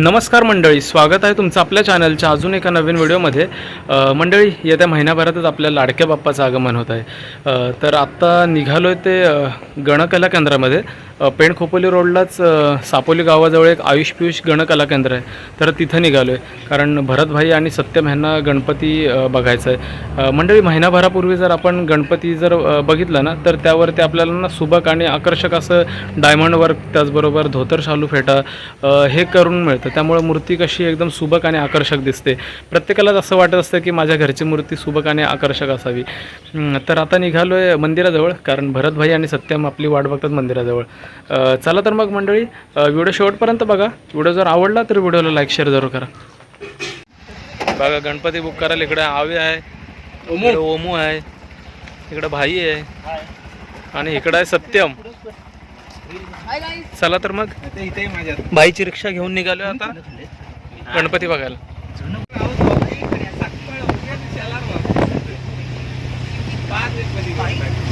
नमस्कार मंडळी स्वागत आहे तुमचं आपल्या चॅनलच्या अजून एका नवीन व्हिडिओमध्ये. मंडळी येत्या महिन्याभरातच आपल्या लाडक्या बाप्पाचं आगमन होत आहे. तर आत्ता निघालो आहे ते गणकला केंद्रामध्ये. पेण खोपोली रोडलाच सापोली गावाजवळ एक आयुष पियुष गणकला केंद्र आहे. तर तिथं निघालो आहे कारण भरतभाई आणि सत्यम ह्यांना गणपती बघायचं आहे मंडळी महिनाभरापूर्वी जर आपण गणपती जर बघितला ना तर त्यावरती आपल्याला ना सुबक आणि आकर्षक असं डायमंड वर्क त्याचबरोबर धोतर शालू फेटा हे करून मिळतं. त्यामुळे मूर्ती कशी एकदम सुबक आणि आकर्षक दिसते. प्रत्येकालाच असं वाटत असतं की माझ्या घरची मूर्ती सुबक आणि आकर्षक असावी. तर आता निघालो आहे मंदिराजवळ कारण भरतभाई आणि सत्यम आपली वाट बघतात मंदिराजवळ. चला तर मग मंडळी व्हिडिओ शेवटपर्यंत बघा. व्हिडिओ जर आवडला तर व्हिडिओला लाईक शेअर जरूर करा. बघा गणपती बुक करायला इकडे आवे आहे. इकडे ओमू आहे. इकडे भाई आहे. आणि इकडं आहे सत्यम. चला तर मग. भाईची रिक्षा घेऊन निघालो आता. गणपती बघायला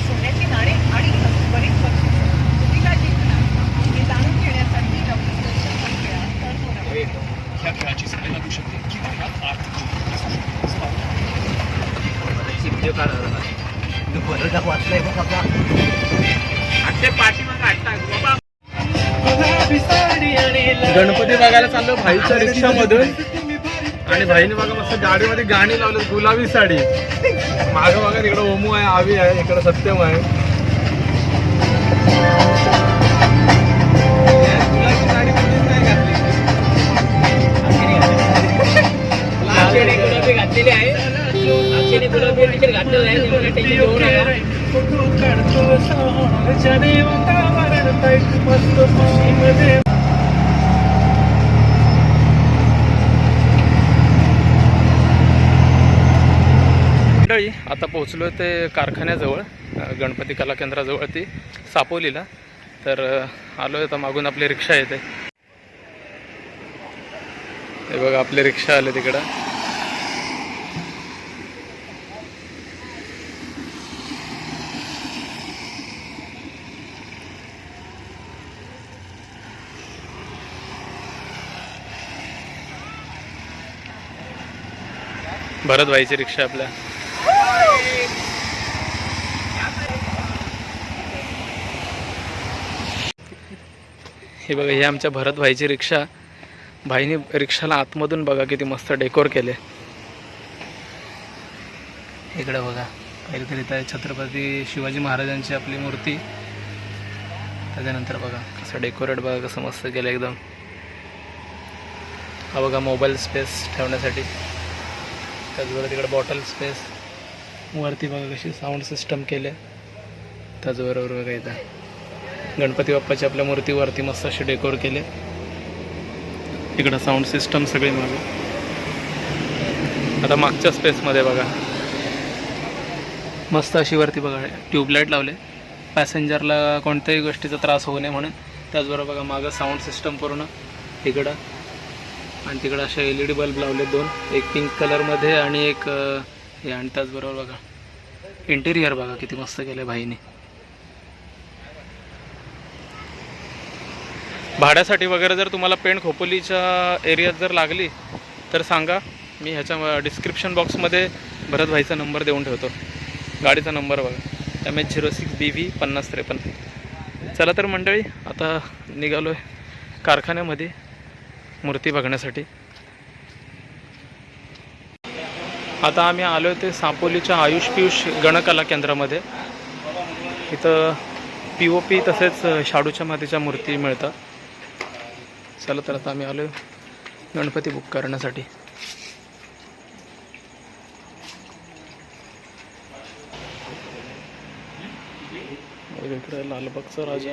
सोन्याची नाणी आणि बरीच बक्षिसं तुम्ही काय जिंकणार हे जाणून घेण्यासाठी नवीन दर्शन खेळा तर होणार. गणपती बघायला चाललो भाईच्या रिक्षामधून. आणि भाईने बघा मस्त गाडीमध्ये गाणी लावली गुलाबी साडी. मागं बघा तिकडे ओमू आहे आवी आहे इकडे सत्यम आहे. पोचलो आहे ते कारखान्याजवळ गणपती कला केंद्राजवळ ती सापोलीला तर आलो आहे तर मागून आपली रिक्षा येते. हे बघा आपली रिक्षा आले तिकडं. भरत भाईची रिक्षा आपल्या. हे बघा हे आमच्या भरत भाईची रिक्षा. भाईने रिक्षाला आतमधून बघा किती मस्त डेकोर केले. इकडं बघा काहीतरी तर छत्रपती शिवाजी महाराजांची आपली मूर्ती. त्याच्यानंतर बघा कसं डेकोरेट बघा कसं मस्त केलं एकदम. हा बघा मोबाईल स्पेस ठेवण्यासाठी. त्याचबरोबर तिकडे बॉटल स्पेस. वरती बघा कशी साऊंड सिस्टम केले. त्याचबरोबर बघा इथं. गणपती बाप्पाची आपल्या मूर्तीवरती मस्त असे डेकोर केले. इकडं साऊंड सिस्टम सगळी मागे. आता मागच्या स्पेसमध्ये बघा. मस्त अशी वरती बघा ट्यूबलाईट लावले. पॅसेंजरला कोणत्याही गोष्टीचा त्रास होऊ नये म्हणून. त्याचबरोबर बघा मागं साऊंड सिस्टम पूर्ण. इकडं. आणि तिकडं असे एल ई डी बल्ब लावले दोन. एक पिंक कलरमध्ये आणि एक हे आणि त्याचबरोबर बघा. इंटेरियर बघा किती मस्त केलं आहे भाईने. भाड्यासाठी वगैरे जर तुम्हाला पेण खोपोलीच्या एरियात जर लागली तर सांगा. मी ह्याच्या डिस्क्रिप्शन बॉक्समध्ये भरत भाईचा नंबर देऊन ठेवतो. गाडीचा नंबर बघा. M H zero six B V पन्नास त्रेपन्न. चला तर मंडळी आता निघालो आहे कारखान्यामध्ये मूर्ती बघण्यासाठी. आता आम्ही आलो ते सापोलीच्या आयुष पियुष गणकला केंद्रामध्ये. इथं पी ओ पी तसेच शाडूच्या मातीच्या मूर्ती मिळतात. चला तर आता आम्ही आलो गणपती बुक करण्यासाठी. इकडे लालबागचा राजा.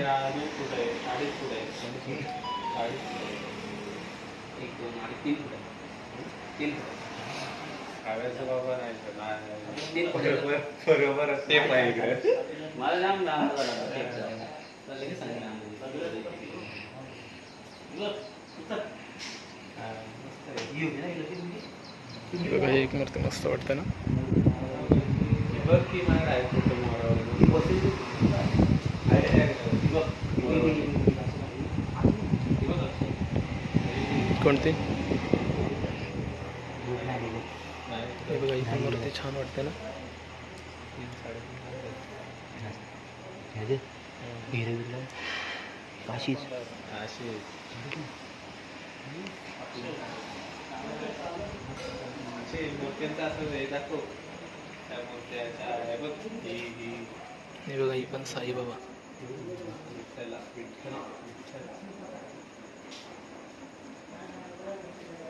बघा ही एक मूर्ती मस्त वाटते ना कोणती हे बघा ही पण मूर्ती छान वाटते ना काशीच. हे बघा ही पण साईबाबा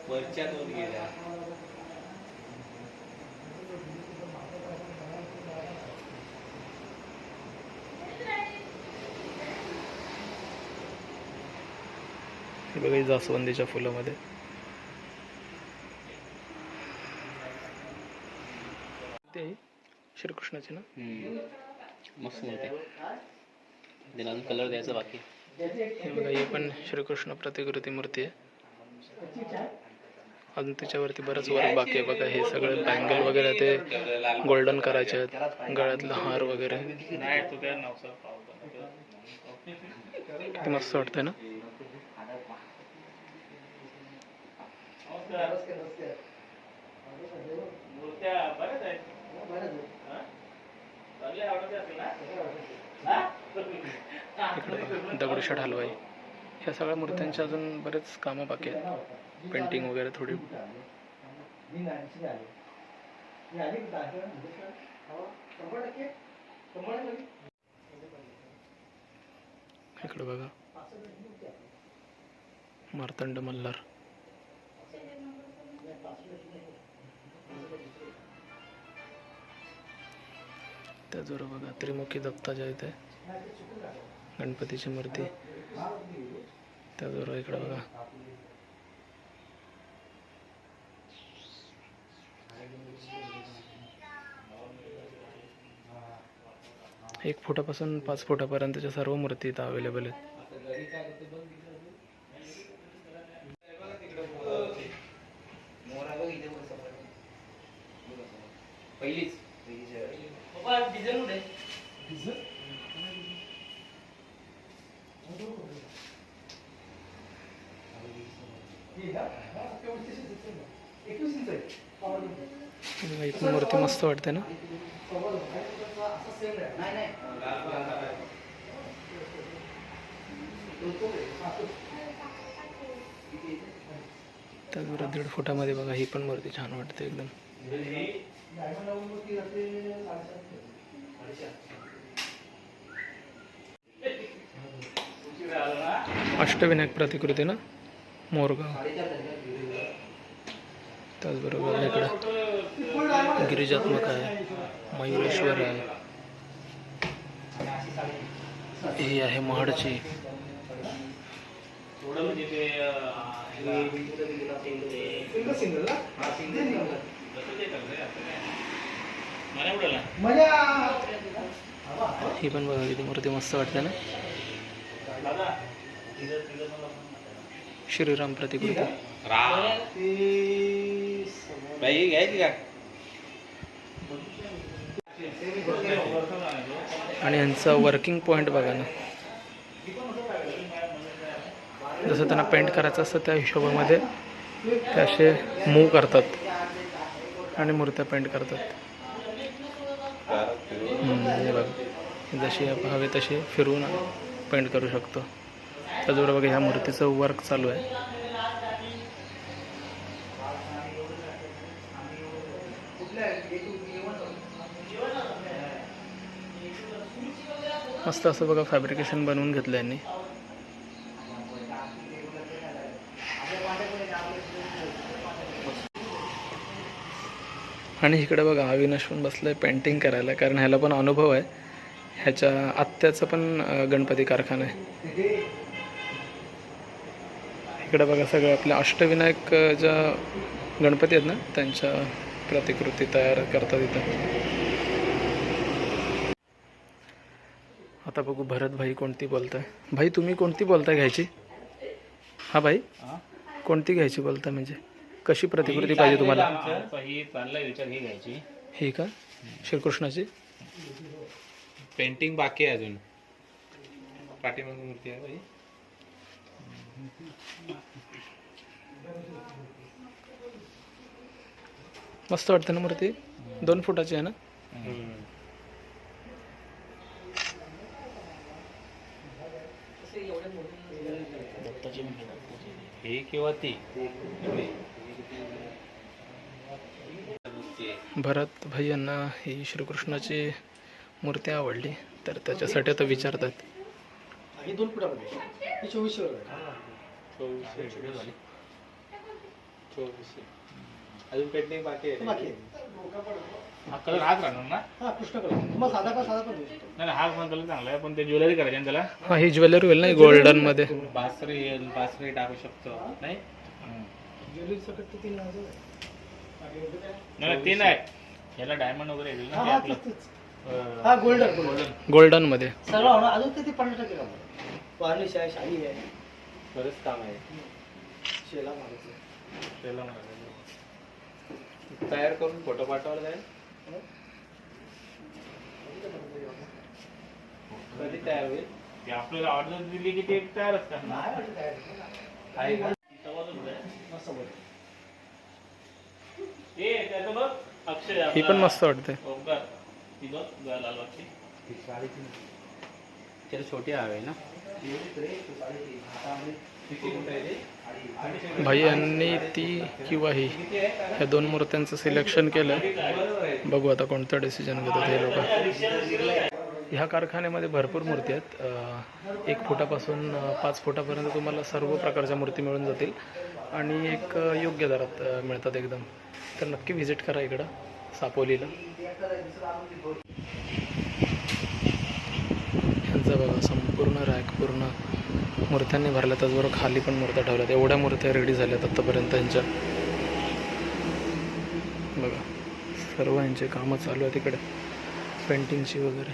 वरच्या दोन गेल्या. हे बघा ही जास्वंदीच्या फुलामध्ये. ते श्रीकृष्णाची ना? मस्त मूर्ती त्याला अजून कलर द्यायचा बाकी. हे बघा ही पण श्रीकृष्ण प्रतिकृती मूर्ती आहे. अजून त्याच्यावरती बरंच वर्क बाकी आहे बघा हे सगळे बँगल वगैरे ते गोल्डन करायचे आहेत. गळ्यातलं हार वगैरे. किती मस्त वाटतंय ना? इकडे बघा, दगडूशेठ हलवाई. ह्या सगळ्या मूर्त्यांचे अजून बरेच कामं बाकी आहेत. पेंटिंग वगैरे थोडी. इकडे बघा. मार्तंड मल्हार. त्याचबरोबर बघा त्रिमुखी दत्ताच्या इथे गणपतीची मूर्ती. त्याचबरोबर इकडे बघा. एक फुटापासून पाच फुटापर्यंतच्या सर्व मूर्ती इथं अवेलेबल आहेत. पहिलीच. इथून मूर्ती मस्त वाटते ना? त्याचबरोबर दीड फुटामध्ये बघा ही पण मूर्ती छान वाटते एकदम. अष्टविनायक प्रतिकृती ना मोरगाव. त्याचबरोबर इकडं गिरिजात्मक आहे मयुरेश्वर आहे. ही आहे महाडची. ही पण बघा किती मूर्ती मस्त वाटते ना. श्रीराम प्रतिकृती बाई घ्यायची का आणि यांचा वर्किंग पॉईंट बघा ना. जसं त्यांना पेंट करायचं असतं त्या हिशोबामध्ये ते असे मूव करतात. आणि मूर्त्या पेंट करतात. हे बघा. जशी आपण हवे तशी फिरवून पेंट करू शकतो. त्याचबरोबर बघा ह्या मूर्तीचं वर्क चालू आहे. मस्त असं बघा फॅब्रिकेशन बनवून घेतलं यांनी. आणि इकडे बघा अविनाश पण बसलाय पेंटिंग करायला कारण ह्याला पण अनुभव आहे. ह्याच्या आत्याचा पण गणपती कारखाना आहे. इकडे बघा सगळं आपल्या अष्टविनायक ज्या गणपती आहेत ना त्यांच्या प्रतिकृती तयार करतात इथं. आता बघू भरत भाई कोणती बोलताय. भाई तुम्ही कोणती बोलताय घ्यायची? हा भाई? कोणती घ्यायची बोलताय म्हणजे? कशी प्रतिकृती पाहिजे तुम्हाला? हे का? श्रीकृष्णाची? पेंटिंग बाकी आहे अजून. मूर्ती आहे मस्त वाटते ना मूर्ती? दोन फुटाची आहे ना? हे किंवा ती? भरत भाई यांना ही श्रीकृष्णाची मूर्ती आवडली तर त्याच्यासाठी आता विचारतात. अजून पेंटिंग बाकी आहे? बाकी हा कलर हाच राहणार ना? हा कृष्ण कलर तुम्हाला साधा का साधा पण देऊ शकतो नाही नाही, हा पण कलर चांगला आहे पण ते ज्वेलरी करायची त्याला. हा ही ज्वेलरी होईल ना गोल्डनमध्ये. बासरी येईल बासरी टाकू शकतो नाही ज्वेलरी सकट तर तीन हजार आहे. नाही ते नाही याला डायमंड वगैरे येईल ना हा ते हा आपलं तेच तेच. अं, हा गोल्डन गोल्डन गोल्डनमध्ये. सगळं होणार. अजून ते ते पन्नास टक्के काम वार्निश आहे शाही आहे. बरंच काम आहे. शेला मारायचं. त्याला. तयार करून फोटो पाठवायला जाईल. कधी तयार होईल? ते आपल्याला ऑर्डर दिली की ते तयार असतात ना नाही वाटत तयार. आहे का मस्त बोल. ए त्याचं बघ अक्षय ही पण मस्त वाटते ओंकार ती बघ ग- लाल बागची. त्याला छोटी हवे ना? भाई यांनी ती किंवा ही ह्या दोन मूर्त्यांचं सिलेक्शन केलं. बघू आता कोणतं डिसिजन घेतात हे लोक. ह्या कारखान्यामध्ये भरपूर मूर्ती आहेत. एक फुटापासून पाच फुटापर्यंत तुम्हाला सर्व प्रकारच्या मूर्ती मिळून जातील. आणि एक योग्य दरात मिळतात एकदम. तर नक्की व्हिजिट करा इकडं सापोलीला ह्यांचं बघा संपूर्ण रॅक पूर्ण मूर्त्यांनी भरल्या त्याचबरोबर खाली पण मूर्त्या ठेवल्यात. एवढ्या मूर्त्या रेडी झाल्यात आत्तापर्यंत त्यांच्या बघा सर्व यांचे कामं चालू आहेत तिकडे पेंटिंगची वगैरे.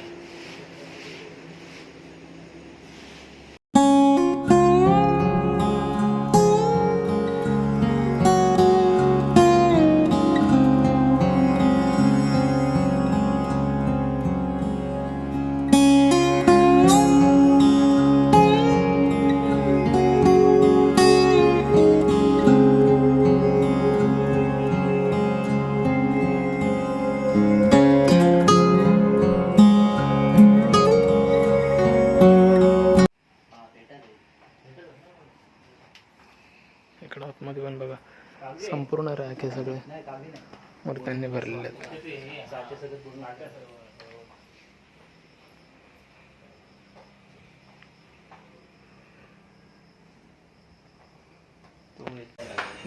इकडं आतमध्ये पण बघा संपूर्ण रॅक हे सगळे. मूर्त्यांनी भरलेले आहेत.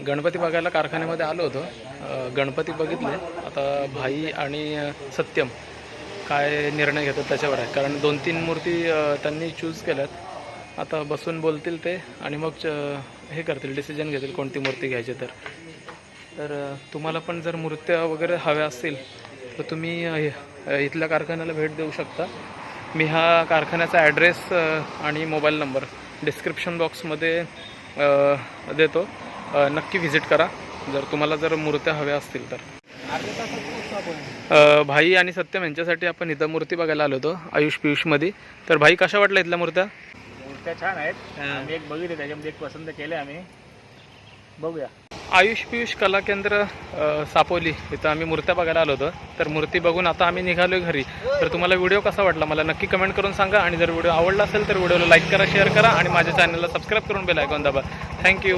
गणपती बघायला कारखान्यामध्ये आलो होतो. गणपती बघितले. आता भाई आणि सत्यम काय निर्णय घेतात त्याच्यावर आहे. कारण दोन तीन मूर्ती त्यांनी चूज केल्यात. आता बसून बोलतील ते आणि मग हे करतील डिसिजन घेतील कोणती मूर्ती घ्यायची तर. तर तुम्हाला पण जर मूर्त्या वगैरे हव्या असतील तर तुम्ही इथल्या कारखान्याला भेट देऊ शकता. मी हा कारखान्याचा ॲड्रेस आणि मोबाईल नंबर डिस्क्रिप्शन बॉक्समध्ये देतो. नक्की व्हिजिट करा. जर तुम्हाला जर मूर्त्या हव्या असतील तर. भाई आणि सत्यम यांच्यासाठी आपण इथं मूर्ती बघायला आलो होतो आयुष पियुषमध्ये तर भाई कशा वाटल्या इथल्या मूर्त्या? मूर्त्या छान आहेत. आम्ही एक बघितली त्याच्यामध्ये एक पसंत केले आम्ही. बघूया. आयुष पियुष कला केंद्र अ, सापोली. इथं आम्ही मूर्त्या बघायला आलो होतो. तर मूर्ती बघून आता आम्ही निघालो घरी. तर तुम्हाला व्हिडिओ कसा वाटला मला नक्की कमेंट करून सांगा. आणि जर व्हिडिओ आवडला असेल तर व्हिडिओला लाईक करा शेअर करा आणि माझ्या चॅनलला सबस्क्राईब करून बेल ऐकून दाबा. थँक्यू